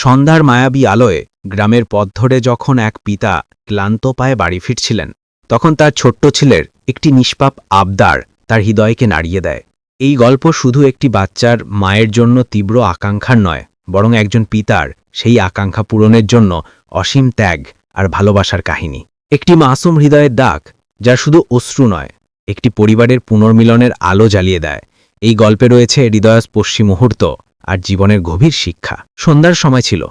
সন্ধ্যার মায়াবী আলোয় গ্রামের পথ ধরে যখন এক পিতা ক্লান্ত পায়ে বাড়ি ফিরছিলেন, তখন তার ছোট্ট ছেলের একটি নিষ্পাপ আবদার তার হৃদয়কে নাড়িয়ে দেয়। এই গল্প শুধু একটি বাচ্চার মায়ের জন্য তীব্র আকাঙ্ক্ষার নয়, বরং একজন পিতার সেই আকাঙ্ক্ষা পূরণের জন্য অসীম ত্যাগ আর ভালোবাসার কাহিনী। একটি মাসুম হৃদয়ের দাগ যা শুধু অশ্রু নয়, একটি পরিবারের পুনর্মিলনের আলো জ্বালিয়ে দেয়। এই গল্পে রয়েছে হৃদয়স্পর্শী মুহূর্ত আর জীবনের গভীর শিক্ষা। সন্ধ্যার সময় ছিল।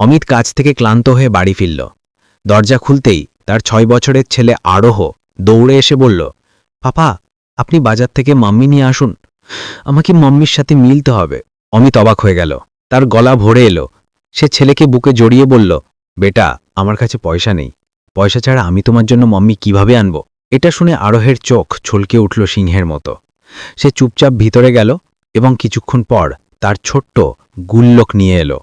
অমিত কাজ থেকে ক্লান্ত হয়ে বাড়ি ফিরল। দরজা খুলতেই তার ছয় বছরের ছেলে আরোহ দৌড়ে এসে বলল, পাপা, আপনি বাজার থেকে মাম্মি নিয়ে আসুন। আমাকে মাম্মির সাথে মিলতে হবে। অমিত অবাক হয়ে গেল। তার গলা ভরে এলো। সে ছেলেকে বুকে জড়িয়ে বলল, বেটা, আমার কাছে পয়সা নেই। পয়সা ছাড়া আমি তোমার জন্য মাম্মি কীভাবে আনব? এটা শুনে আরোহের চোখ ছলকে উঠল সিংহের মতো। সে চুপচাপ ভিতরে গেল এবং কিছুক্ষণ পর তার ছোট্ট গুল্লক নিয়ে এলো।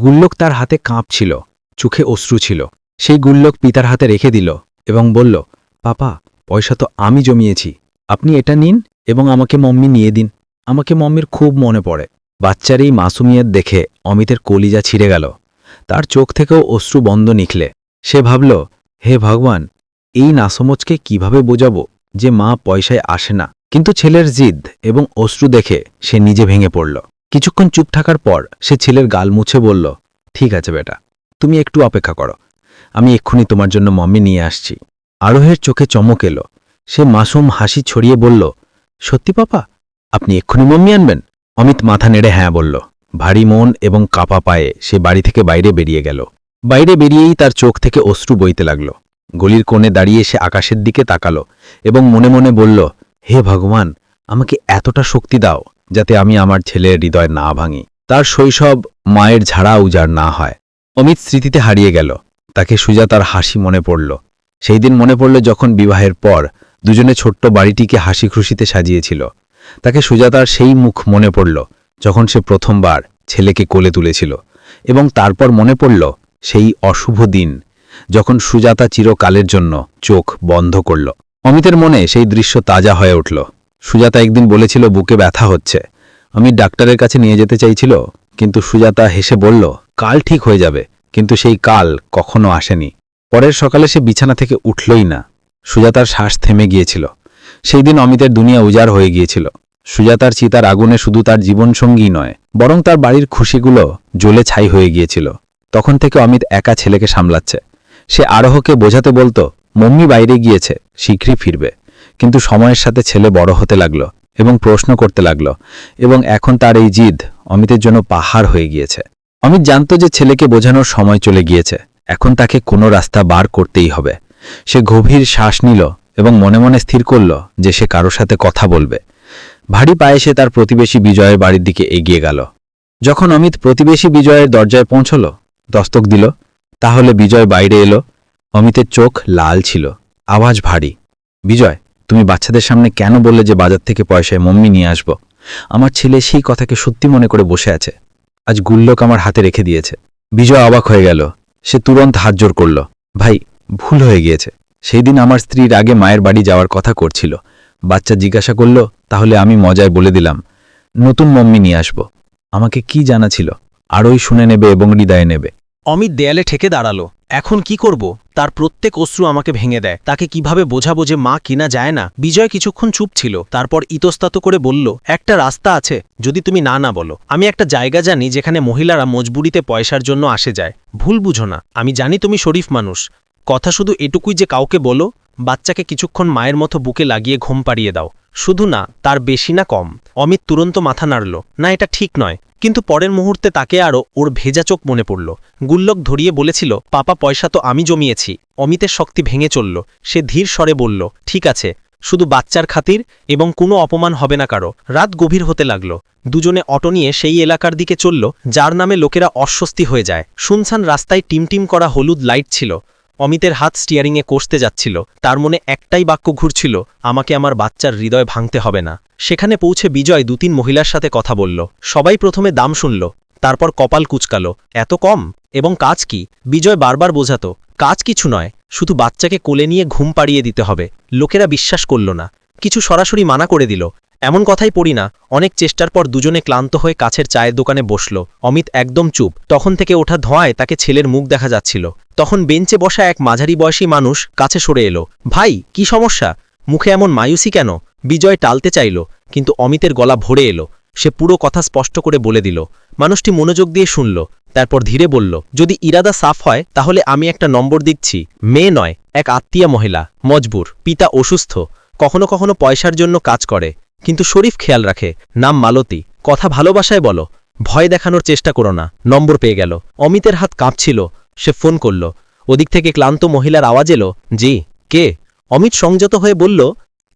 গুল্লক তার হাতে কাঁপছিল, চোখে অশ্রু ছিল। সেই গুল্লক পিতার হাতে রেখে দিল এবং বলল, পাপা, পয়সা তো আমি জমিয়েছি। আপনি এটা নিন এবং আমাকে মম্মি নিয়ে দিন। আমাকে মম্মির খুব মনে পড়ে। বাচ্চার এই মাসুমিয়ত দেখে অমিতের কলিজা ছিঁড়ে গেল। তার চোখ থেকেও অশ্রু বন্ধ নিখলে। সে ভাবল, হে ভগবান, এই নাসমজকে কীভাবে বোঝাবো? যে মা পয়সায় আসে না, কিন্তু ছেলের জিদ এবং অশ্রু দেখে সে নিজে ভেঙে পড়ল। কিছুক্ষণ চুপ থাকার পর সে ছেলের গাল মুছে বলল, ঠিক আছে বেটা, তুমি একটু অপেক্ষা করো। আমি এক্ষুনি তোমার জন্য মম্মি নিয়ে আসছি। আরোহের চোখে চমক এলো। সে মাসুম হাসি ছড়িয়ে বলল, সত্যি পাপা, আপনি এক্ষুনি মম্মি আনবেন? অমিত মাথা নেড়ে হ্যাঁ বলল। ভারী মন এবং কাপা পায়ে সে বাড়ি থেকে বাইরে বেরিয়ে গেল। বাইরে বেরিয়েই তার চোখ থেকে অশ্রু বইতে লাগল। গলির কোণে দাঁড়িয়ে সে আকাশের দিকে তাকালো এবং মনে মনে বলল, হে ভগবান, আমাকে এতটা শক্তি দাও যাতে আমি আমার ছেলের হৃদয় না ভাঙি। তার শৈশব মায়ের ঝাড়া উজাড় না হয়। অমিত স্মৃতিতে হারিয়ে গেল। তাকে সুজাতার হাসি মনে পড়ল। সেই দিন মনে পড়ল যখন বিবাহের পর দুজনে ছোট্ট বাড়িটিকে হাসি খুশিতে সাজিয়েছিল। তাকে সুজাতার সেই মুখ মনে পড়ল যখন সে প্রথমবার ছেলেকে কোলে তুলেছিল এবং তারপর মনে পড়ল সেই অশুভ দিন। যখন সুজাতা চিরকালের জন্য চোখ বন্ধ করল। অমিতের মনে সেই দৃশ্য তাজা হয়ে উঠল। সুজাতা একদিন বলেছিল, বুকে ব্যথা হচ্ছে। আমি ডাক্তারের কাছে নিয়ে যেতে চাইছিল, কিন্তু সুজাতা হেসে বলল, কাল ঠিক হয়ে যাবে, কিন্তু সেই কাল কখনো আসেনি। পরের সকালে সে বিছানা থেকে উঠলই না। সুজাতার শ্বাস থেমে গিয়েছিল। সেই দিন অমিতের দুনিয়া উজাড় হয়ে গিয়েছিল। সুজাতার চিতার আগুনে শুধু তার জীবনসঙ্গী নয়, বরং তার বাড়ির খুশিগুলো জ্বলে ছাই হয়ে গিয়েছিল। তখন থেকে অমিত একা ছেলেকে সামলাচ্ছে। সে আরোহকে বোঝাতে বলতো, মম্মি বাইরে গিয়েছে, শীঘ্রই ফিরবে। কিন্তু সময়ের সাথে ছেলে বড় হতে লাগল এবং প্রশ্ন করতে লাগল, এবং এখন তার এই জিদ অমিতের জন্য পাহাড় হয়ে গিয়েছে। অমিত জানত যে ছেলেকে বোঝানোর সময় চলে গিয়েছে। এখন তাকে কোনো রাস্তা বার করতেই হবে। সে গভীর শ্বাস নিল এবং মনে মনে স্থির করল যে সে কারও সাথে কথা বলবে। ভারী পায়ে সে তার প্রতিবেশী বিজয়ের বাড়ির দিকে এগিয়ে গেল। যখন অমিত প্রতিবেশী বিজয়ের দরজায় পৌঁছল, দস্তক দিল তাহলে বিজয় বাইরে এলো। অমিতের চোখ লাল ছিল, আওয়াজ ভারী। বিজয়, তুমি বাচ্চাদের সামনে কেন বললে যে বাজার থেকে পয়সায় মম্মি নিয়ে আসব? আমার ছেলে সেই কথাকে সত্যি মনে করে বসে আছে। আজ গুল্লক আমার হাতে রেখে দিয়েছে। বিজয় অবাক হয়ে গেল। সে তুরন্ত হাত জোর করল। ভাই, ভুল হয়ে গিয়েছে। সেই দিন আমার স্ত্রীর আগে মায়ের বাড়ি যাওয়ার কথা করছিল। বাচ্চা জিজ্ঞাসা করল, তাহলে আমি মজায় বলে দিলাম, নতুন মম্মি নিয়ে আসব। আমাকে কি জানা ছিল? আরোই শুনে নেবে এবং হৃদয়ে নেবে। অমিত দেয়ালে ঠেকে দাঁড়াল। এখন কি করব? তার প্রত্যেক অশ্রু আমাকে ভেঙে দেয়। তাকে কীভাবে বোঝাবো যে মা কিনা যায় না? বিজয় কিছুক্ষণ চুপ ছিল। তারপর ইতস্তাত করে বলল, একটা রাস্তা আছে, যদি তুমি না না বলো। আমি একটা জায়গা জানি যেখানে মহিলারা মজবুরিতে পয়সার জন্য আসে যায়। ভুল বুঝো না। আমি জানি তুমি শরীফ মানুষ। কথা শুধু এটুকুই যে কাউকে বলো, বাচ্চাকে কিছুক্ষণ মায়ের মতো বুকে লাগিয়ে ঘুম পাড়িয়ে দাও। শুধু না, তার বেশি না কম। অমিত তুরন্ত মাথা নাড়ল, না, এটা ঠিক নয়। কিন্তু পরের মুহূর্তে তাকে আরও ওর ভেজা চোখ মনে পড়ল। গুল্লক ধরিয়ে বলেছিল, পাপা, পয়সা তো আমি জমিয়েছি। অমিতের শক্তি ভেঙে চলল। সে ধীর স্বরে বলল, ঠিক আছে, শুধু বাচ্চার খাতির এবং কোনো অপমান হবে না কারও। রাত গভীর হতে লাগল। দুজনে অটো নিয়ে সেই এলাকার দিকে চলল, যার নামে লোকেরা অস্বস্তি হয়ে যায়। শুনছান রাস্তায় টিমটিম করা হলুদ লাইট ছিল। অমিতের হাত স্টিয়ারিংয়ে কষতে যাচ্ছিল, তার মনে একটাই বাক্য ঘুরছিল, আমাকে আমার বাচ্চার হৃদয় ভাঙতে হবে না। সেখানে পৌঁছে বিজয় দু তিন মহিলার সাথে কথা বলল। সবাই প্রথমে দাম শুনল, তারপর কপাল কুচকালো, এত কম? এবং কাজ কি? বিজয় বারবার বোঝাতো, কাজ কিছু নয়, শুধু বাচ্চাকে কোলে নিয়ে ঘুম পাড়িয়ে দিতে হবে। লোকেরা বিশ্বাস করল না। কিছু সরাসরি মানা করে দিল এমন কথাই পড়ি না। অনেক চেষ্টার পর দুজনে ক্লান্ত হয়ে কাছের চায়ের দোকানে বসল। অমিত একদম চুপ। তখন থেকে ওঠা ধোঁয়ায় তাকে ছেলের মুখ দেখা যাচ্ছিল। তখন বেঞ্চে বসা এক মাঝারি বয়সী মানুষ কাছে সরে এলো। ভাই, কি সমস্যা? মুখে এমন মায়ুসি কেন? বিজয় টালতে চাইল, কিন্তু অমিতের গলা ভরে এলো। সে পুরো কথা স্পষ্ট করে বলে দিল। মানুষটি মনোযোগ দিয়ে শুনল, তারপর ধীরে বলল, যদি ইরাদা সাফ হয়, তাহলে আমি একটা নম্বর দিচ্ছি। মেয়ে নয়, এক আত্মীয়া মহিলা, মজবুর। পিতা অসুস্থ। কখনো কখনো পয়সার জন্য কাজ করে। কিন্তু শরীফ খেয়াল রাখে, নাম মালতী, কথা ভালোবাসায় বলো, ভয় দেখানোর চেষ্টা করো না, নম্বর পেয়ে গেল। অমিতের হাত কাঁপছিল, সে ফোন করল, ওদিক থেকে ক্লান্ত মহিলার আওয়াজ এলো, জি, কে? অমিত সংযত হয়ে বলল,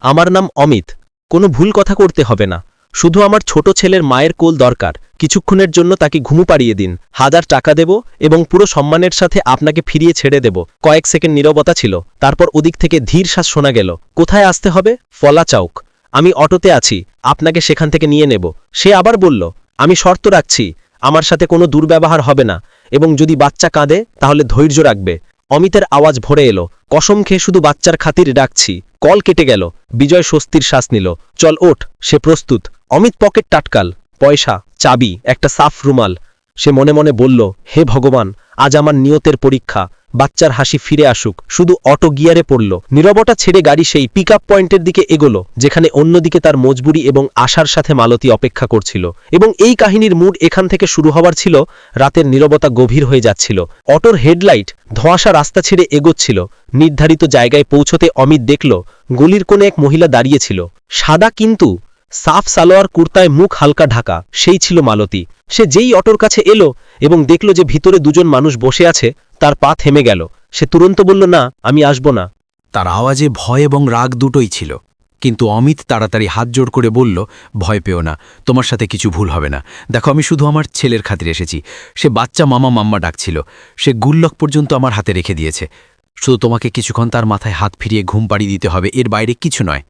আমার নাম অমিত, কোনো ভুল কথা করতে হবে না, শুধু আমার ছোট ছেলের মায়ের কোল দরকার, কিছুক্ষণের জন্য তাকে ঘুমু পাড়িয়ে দিন, হাজার টাকা দেব এবং পুরো সম্মানের সাথে আপনাকে ফিরিয়ে ছেড়ে দেব, কয়েক সেকেন্ড নীরবতা ছিল, তারপর ওদিক থেকে ধীর শ্বাস শোনা গেল, কোথায় আসতে হবে? ফলা চাউক আমি অটোতে আছি, আপনাকে সেখান থেকে নিয়ে নেব। সে আবার বলল, আমি শর্ত রাখছি, আমার সাথে কোনো দুর্ব্যবহার হবে না, এবং যদি বাচ্চা কাঁদে, তাহলে ধৈর্য রাখবে। অমিতের আওয়াজ ভরে এলো, কসম খেয়ে শুধু বাচ্চার খাতির ডাকছি। কল কেটে গেল, বিজয় স্বস্তির শ্বাস নিল, চল ওঠ, সে প্রস্তুত। অমিত পকেট টাটকাল, পয়সা, চাবি, একটা সাফ রুমাল। সে মনে মনে বলল, হে ভগবান, আজ আমার নিয়তের পরীক্ষা বাচ্চার হাসি ফিরে আসুক, শুধু অটো গিয়ারে পড়ল। নীরবতা ছেড়ে গাড়ি সেই পিক পয়েন্টের দিকে এগোলো, যেখানে অন্যদিকে তার মজবুরি এবং আশার সাথে মালতী অপেক্ষা করছিল। এবং এই কাহিনীর মুড এখান থেকে শুরু হওয়ার ছিল, রাতের নীরবতা গভীর হয়ে যাচ্ছিল। অটোর হেডলাইট ধোঁয়াশা রাস্তা ছেড়ে এগোচ্ছিল। নির্ধারিত জায়গায় পৌঁছতে অমিত দেখল, গলির কোণে এক মহিলা দাঁড়িয়েছিল। সাদা কিন্তু সাফ সালোয়ার কুর্তায় মুখ হালকা ঢাকা, সেই ছিল মালতী। সে যেই অটোর কাছে এলো এবং দেখল যে ভিতরে দুজন মানুষ বসে আছে তার পা থেমে গেল। সে তুরন্ত বলল, না, আমি আসব না। তার আওয়াজে ভয় এবং রাগ দুটোই ছিল। কিন্তু অমিত তাড়াতাড়ি হাত জোড় করে বলল, ভয় পেও না, তোমার সাথে কিছু ভুল হবে না। দেখো, আমি শুধু আমার ছেলের খাতিরে এসেছি। সে বাচ্চা মামা মাম্মা ডাকছিল। সে গুল্লক পর্যন্ত আমার হাতে রেখে দিয়েছে। শুধু তোমাকে কিছুক্ষণ তার মাথায় হাত ফিরিয়ে ঘুম পাড়ি দিতে হবে, এর বাইরে কিছু নয়।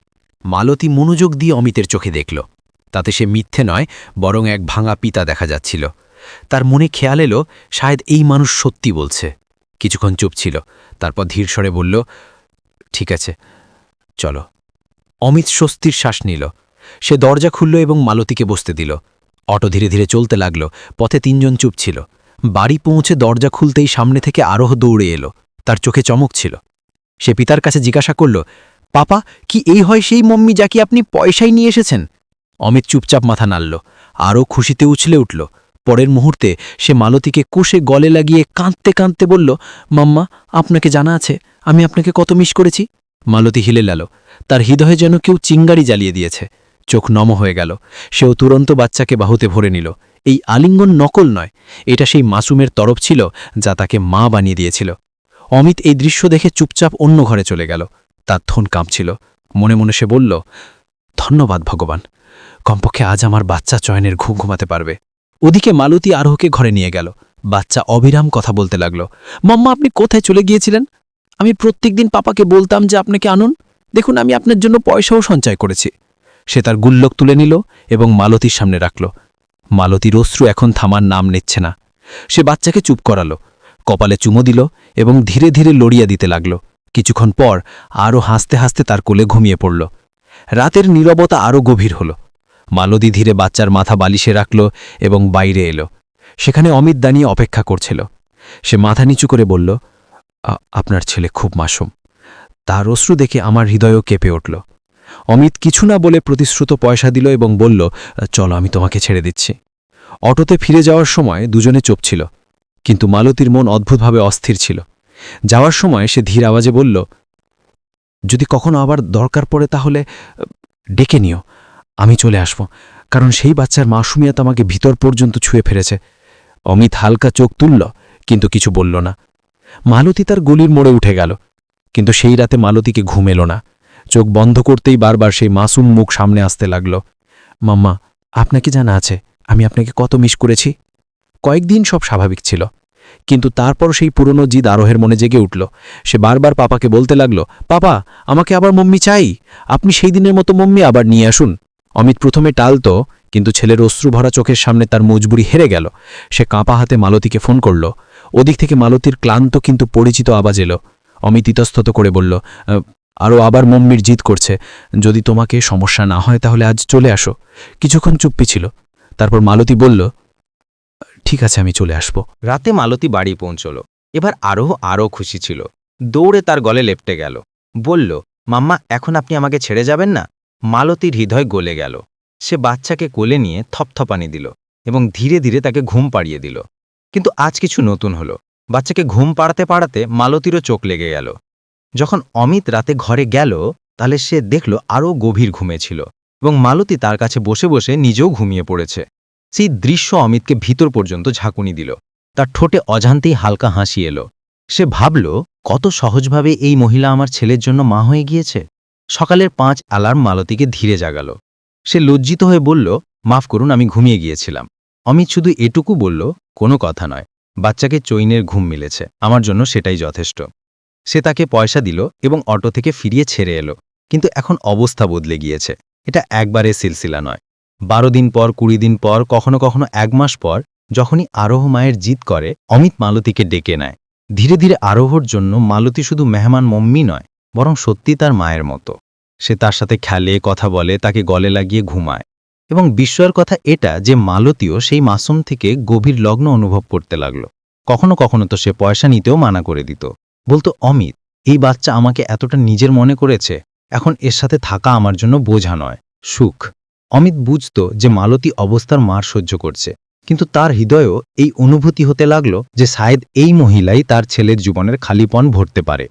মালতী মনোযোগ দিয়ে অমিতের চোখে দেখল। তাতে সে মিথ্যে নয়, বরং এক ভাঙা পিতা দেখা যাচ্ছিল। তার মনে খেয়াল এলো শায়দ এই মানুষ সত্যি বলছে। কিছুক্ষণ চুপ ছিল, তারপর ধীর স্বরে বলল, ঠিক আছে, চলো। অমিত স্বস্তির শ্বাস নিল। সে দরজা খুলল এবং মালতীকে বসতে দিল। অটো ধীরে ধীরে চলতে লাগল, পথে তিনজন চুপ ছিল। বাড়ি পৌঁছে দরজা খুলতেই সামনে থেকে আরোহ দৌড়ে এলো। তার চোখে চমক ছিল। সে পিতার কাছে জিজ্ঞাসা করল, পাপা, কি এই হয় সেই মম্মি যাকে আপনি পয়সাই নিয়ে এসেছেন? অমিত চুপচাপ মাথা নাড়ল। আরও খুশিতে উছলে উঠল। পরের মুহূর্তে সে মালতীকে কুশে গলে লাগিয়ে কাঁদতে কাঁদতে বলল, মাম্মা, আপনাকে জানা আছে, আমি আপনাকে কত মিস করেছি? মালতী হিলে লাল, তার হৃদয়ে যেন কেউ চিঙ্গারি জ্বালিয়ে দিয়েছে। চোখ নম হয়ে গেল, সেও তুরন্ত বাচ্চাকে বাহুতে ভরে নিল। এই আলিঙ্গন নকল নয়, এটা সেই মাসুমের তরফ ছিল যা তাকে মা বানিয়ে দিয়েছিল। অমিত এই দৃশ্য দেখে চুপচাপ অন্য ঘরে চলে গেল। তার থন কাঁপছিল। মনে মনে সে বলল, ধন্যবাদ ভগবান, কমপক্ষে আজ আমার বাচ্চা চয়নের ঘুম ঘুমাতে পারবে। ওদিকে মালতী আরোহকে ঘরে নিয়ে গেল। বাচ্চা অবিরাম কথা বলতে লাগল। মাম্মা, আপনি কোথায় চলে গিয়েছিলেন? আমি প্রত্যেকদিন পাপাকে বলতাম যে আপনাকে আনুন। দেখুন, আমি আপনার জন্য পয়সাও সঞ্চয় করেছি। সে তার গুল্লক তুলে নিল এবং মালতীর সামনে রাখল। মালতীর অশ্রু এখন থামার নাম নিচ্ছে না। সে বাচ্চাকে চুপ করালো, কপালে চুমো দিল এবং ধীরে ধীরে লড়িয়া দিতে লাগল। কিছুক্ষণ পর আরও হাসতে হাসতে তার কোলে ঘুমিয়ে পড়ল। রাতের নীরবতা আরও গভীর হল। মালতী ধীরে বাচ্চার মাথা বালিশে রাখল এবং বাইরে এলো। সেখানে অমিত দাঁড়িয়ে অপেক্ষা করছিল। সে মাথা নিচু করে বলল আপনার ছেলে খুব মাসুম। তার অশ্রু দেখে আমার হৃদয়ও কেঁপে উঠল অমিত কিছু না বলে প্রতিশ্রুত পয়সা দিল এবং বলল, চলো, আমি তোমাকে ছেড়ে দিচ্ছি অটোতে ফিরে যাওয়ার সময় দুজনে চোপ ছিল, কিন্তু মালতীর মন অদ্ভুতভাবে অস্থির ছিল। যাওয়ার সময় সে ধীর আওয়াজে বলল, যদি কখনো আবার দরকার পড়ে তাহলে ডেকে নিও। আমি চলে আসব। কারণ সেই বাচ্চার মাসুমিয়াত আমাকে ভিতর পর্যন্ত ছুঁয়ে ফেলেছে। অমিত হালকা চোখ তুলল, কিন্তু কিছু বলল না। মালতী তার গলির মোড়ে উঠে গেল, কিন্তু সেই রাতে মালতীকে ঘুম এলো না। চোখ বন্ধ করতেই বারবার সেই মাসুম মুখ সামনে আসতে লাগল। মাম্মা, আপনাকে জানা আছে, আমি আপনাকে কত মিস করেছি? কয়েকদিন সব স্বাভাবিক ছিল, কিন্তু তারপর সেই পুরনো জিদ আরোহের মনে জেগে উঠল। সে বারবার পাপাকে বলতে লাগল, পাপা, আমাকে আবার মম্মি চাই। আপনি সেই দিনের মতো মম্মি আবার নিয়ে আসুন। অমিত প্রথমে টালত, কিন্তু ছেলের অশ্রু ভরা চোখের সামনে তার মজবুরি হেরে গেল। সে কাঁপা হাতে মালতীকে ফোন করল। ওদিক থেকে মালতীর ক্লান্ত কিন্তু পরিচিত আওয়াজ এলো। অমিত ইতস্তত করে বলল আরও আবার মম্মির জিদ করছে। যদি তোমাকে সমস্যা না হয় তাহলে আজ চলে আসো। কিছুক্ষণ চুপ্পি ছিল। তারপর মালতী বলল, ঠিক আছে, আমি চলে আসব। রাতে মালতী বাড়ি পৌঁছল। এবার আরও আরও খুশি ছিল। দৌড়ে তার গলে লেপটে গেল। বলল, মাম্মা, এখন আপনি আমাকে ছেড়ে যাবেন না? মালতীর হৃদয় গলে গেল। সে বাচ্চাকে কোলে নিয়ে থপথপানি দিল এবং ধীরে ধীরে তাকে ঘুম পাড়িয়ে দিল। কিন্তু আজ কিছু নতুন হলো। বাচ্চাকে ঘুম পাড়াতে পাড়াতে মালতীরও চোখ লেগে গেল। যখন অমিত রাতে ঘরে গেল, তাহলে সে দেখল আরও গভীর ঘুমেছিল এবং মালতী তার কাছে বসে বসে নিজেও ঘুমিয়ে পড়েছে। সেই দৃশ্য অমিতকে ভিতর পর্যন্ত ঝাঁকুনি দিল। তার ঠোঁটে অজান্তেই হালকা হাসি এলো। সে ভাবল, কত সহজভাবে এই মহিলা আমার ছেলের জন্য মা হয়ে গিয়েছে? সকালের পাঁচ অ্যালার্ম মালতীকে ধীরে জাগালো। সে লজ্জিত হয়ে বলল, মাফ করুন, আমি ঘুমিয়ে গিয়েছিলাম। অমিত শুধু এটুকু বলল, কোনো কথা নয়, বাচ্চাকে চৈনের ঘুম মিলেছে, আমার জন্য সেটাই যথেষ্ট। সে তাকে পয়সা দিল এবং অটো থেকে ফিরিয়ে ছেড়ে এলো, কিন্তু এখন অবস্থা বদলে গিয়েছে, এটা একবারে সিলসিলা নয়। বারো দিন পর, কুড়ি দিন পর, কখনো কখনো এক মাস পর, যখনই আরোহ মায়ের জিত করে, অমিত মালতীকে ডেকে নেয়। ধীরে ধীরে আরোহর জন্য মালতী শুধু মেহমান মম্মি নয় বরং সত্যি তার মায়ের মতো। সে তার সাথে খেলে, কথা বলে, তাকে গলে লাগিয়ে ঘুমায়। এবং বিস্ময়ের কথা এটা যে মালতীও সেই মাসুম থেকে গভীর লগ্ন অনুভব করতে লাগল। কখনো কখনো তো সে পয়সা নিতেও মানা করে দিত। বলতো, অমিত, এই বাচ্চা আমাকে এতটা নিজের মনে করেছে। এখন এর সাথে থাকা আমার জন্য বোঝা নয়। সুখ। অমিত বুঝত যে মালতী অবস্থার মার সহ্য করছে। কিন্তু তার হৃদয়েও এই অনুভূতি হতে লাগল যে শায়দ এই মহিলাই তার ছেলের জীবনের খালিপন ভরতে পারে।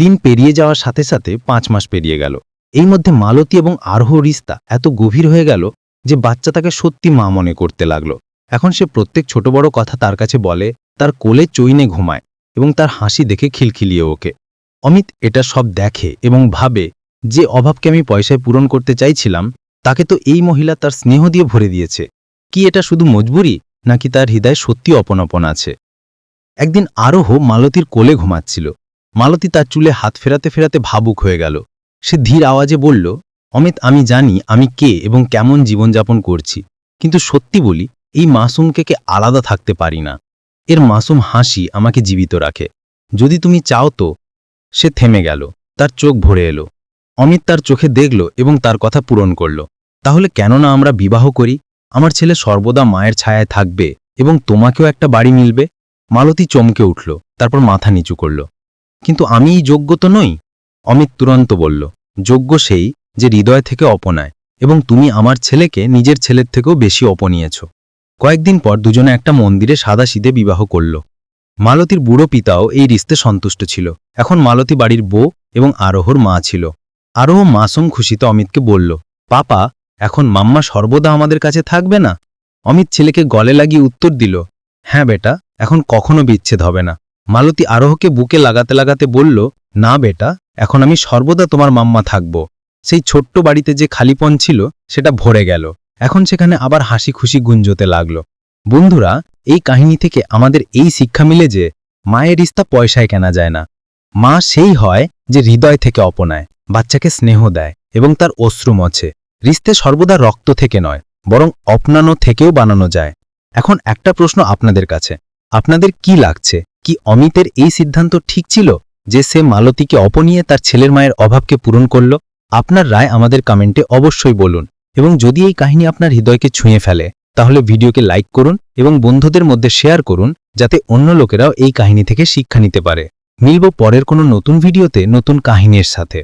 দিন পেরিয়ে যাওয়ার সাথে সাথে পাঁচ মাস পেরিয়ে গেল। এই মধ্যে মালতী এবং আরোহ রিস্তা এত গভীর হয়ে গেল যে বাচ্চা তাকে সত্যি মা মনে করতে লাগল। এখন সে প্রত্যেক ছোট বড় কথা তার কাছে বলে, তার কোলে চইনে ঘুমায় এবং তার হাসি দেখে খিলখিলিয়ে ওকে অমিত এটা সব দেখে এবং ভাবে যে অভাবকে আমি পয়সায় পূরণ করতে চাইছিলাম, তাকে তো এই মহিলা তার স্নেহ দিয়ে ভরে দিয়েছে। কি এটা শুধু মজবুরি, নাকি তার হৃদয়ে সত্যি অপনাপন আছে? একদিন আরোহ মালতীর কোলে ঘুমাচ্ছিল। মালতী তার চুলে হাত ফেরাতে ফেরাতে ভাবুক হয়ে গেল। সে ধীর আওয়াজে বলল, অমিত, আমি জানি আমি কে এবং কেমন জীবনযাপন করছি, কিন্তু সত্যি বলি, এই মাসুমকে কে আলাদা থাকতে পারি না। এর মাসুম হাসি আমাকে জীবিত রাখে। যদি তুমি চাও তো? সে থেমে গেল, তার চোখ ভরে এলো। অমিত তার চোখে দেখল এবং তার কথা পূরণ করল, তাহলে কেন না আমরা বিবাহ করি? আমার ছেলে সর্বদা মায়ের ছায়ায় থাকবে এবং তোমাকেও একটা বাড়ি মিলবে? মালতী চমকে উঠল, তারপর মাথা নিচু করল। কিন্তু আমি যোগ্য তো নই? অমিত তুরন্ত বলল, যোগ্য সেই যে হৃদয় থেকে অপনায়, এবং তুমি আমার ছেলেকে নিজের ছেলের থেকেও বেশি অপনিয়েছ। কয়েকদিন পর দুজনে একটা মন্দিরে সাদা শীতে বিবাহ করল। মালতীর বুড়ো পিতাও এই রিস্তে সন্তুষ্ট ছিল। এখন মালতী বাড়ির বউ এবং আরোহর মা ছিল। আরোহ মাসুম খুশিতে অমিতকে বলল, পাপা, এখন মাম্মা সর্বদা আমাদের কাছে থাকবে না? অমিত ছেলেকে গলে লাগিয়ে উত্তর দিল হ্যাঁ বেটা, এখন কখনো বিচ্ছেদ হবে না। মালতী আরোহকে বুকে লাগাতে লাগাতে বলল, না বেটা, এখন আমি সর্বদা তোমার মাম্মা থাকব। সেই ছোট্ট বাড়িতে যে খালিপন ছিল, সেটা ভরে গেল। এখন সেখানে আবার হাসি খুশি গুঞ্জতে লাগল। বন্ধুরা, এই কাহিনী থেকে আমাদের এই শিক্ষা মিলে যে, মায়ের রিস্তা পয়সায় কেনা যায় না। মা সেই হয় যে হৃদয় থেকে অপনায়, বাচ্চাকে স্নেহ দেয় এবং তার অশ্রু মছে। রিস্তে সর্বদা রক্ত থেকে নয়, বরং অপনানো থেকেও বানানো যায়। এখন একটা প্রশ্ন আপনাদের কাছে। আপনাদের কি লাগছে? কি অমিতের এই সিদ্ধান্ত ঠিক ছিল যে সে মালতীকে অপনিয়ে তার ছেলের মায়ের অভাবকে পূরণ করল? আপনার রায় আমাদের কমেন্টে অবশ্যই বলুন। এবং যদি এই কাহিনী আপনার হৃদয়কে ছুঁয়ে ফেলে, তাহলে ভিডিওকে লাইক করুন এবং বন্ধুদের মধ্যে শেয়ার করুন, যাতে অন্য লোকেরাও এই কাহিনী থেকে শিক্ষা নিতে পারে। মিলব পরের কোনো নতুন ভিডিওতে নতুন কাহিনীর সাথে।